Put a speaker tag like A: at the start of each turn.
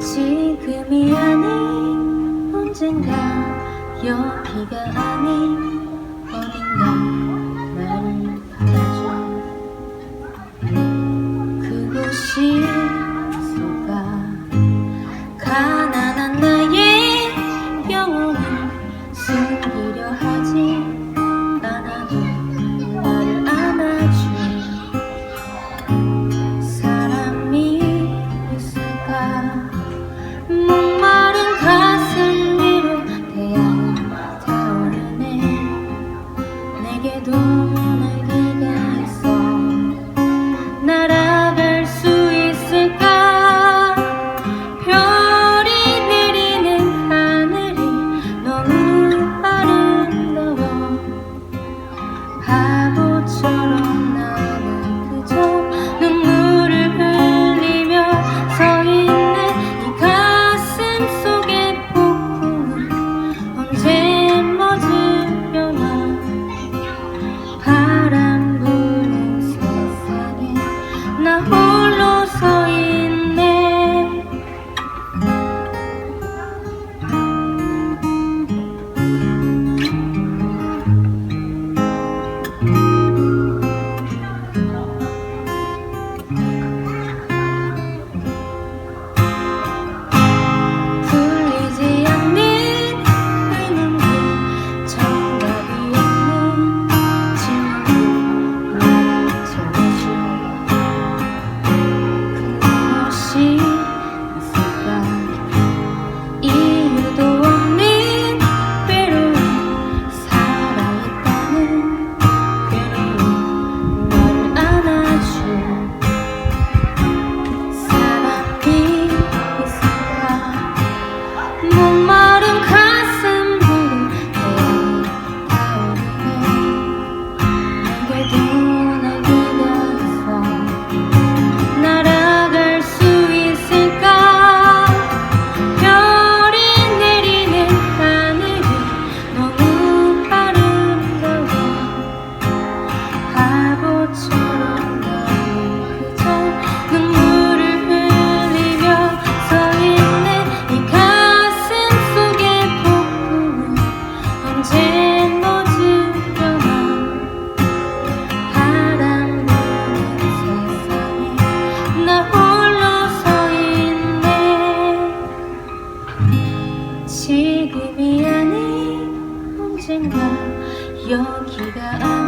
A: 지금이 아닌 언젠가 여기가 아닌 어딘가 나를 태줘 그곳이 소가 가. 내게 미안해 언젠가 여기가